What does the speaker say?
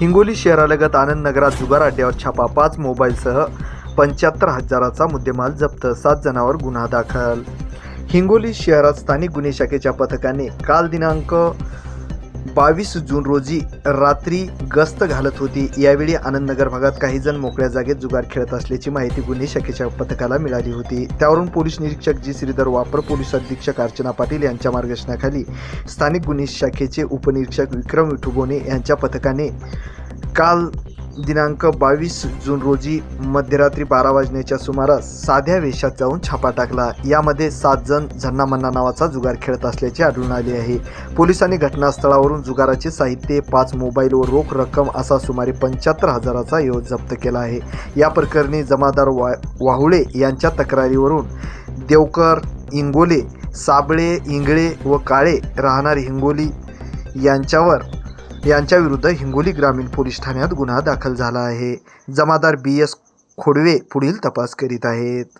हिंगोली शहरालगत आनंद नगरात जुगार अड्ड्यावर छापा पाच मोबाईलसह पंच्याहत्तर हजाराचा मुद्देमाल जप्त सात जणांवर गुन्हा दाखल. हिंगोली शहरात स्थानिक गुन्हे शाखेच्या पथकाने काल दिनांक बावीस जून रोजी रात्री गस्त घालत होती. यावेळी आनंदनगर भागात काही जण मोकळ्या जागेत जुगार खेळत असल्याची माहिती गुन्हे शाखेच्या पथकाला मिळाली होती. त्यावरून पोलीस निरीक्षक जी. श्रीधर वापर पोलीस अधीक्षक अर्चना पाटील यांच्या मार्गदर्शनाखाली स्थानिक गुन्हे शाखेचे उपनिरीक्षक विक्रम विठुबोने यांच्या पथकाने काल दिनांक बावीस जून रोजी मध्यरात्री बारा वाजण्याच्या सुमारास साध्या वेशात जाऊन छापा टाकला. यामध्ये सात जण झन्ना मन्ना नावाचा जुगार खेळत असल्याचे आढळून आले आहे. पोलिसांनी घटनास्थळावरून जुगाराचे साहित्य पाच मोबाईल व रोख रक्कम असा सुमारे पंच्याहत्तर हजाराचा योग जप्त केला आहे. या प्रकरणी जमादार वा वाहुळे यांच्या तक्रारीवरून देवकर इंगोले साबळे इंगळे व काळे राहणार हिंगोली यांच्यावर यांच्याविरुद्ध हिंगोली ग्रामीण पोलीस ठाण्यात गुन्हा दाखल झाला आहे. जमादार बी एस खोडवे पुढील तपास करीत आहेत.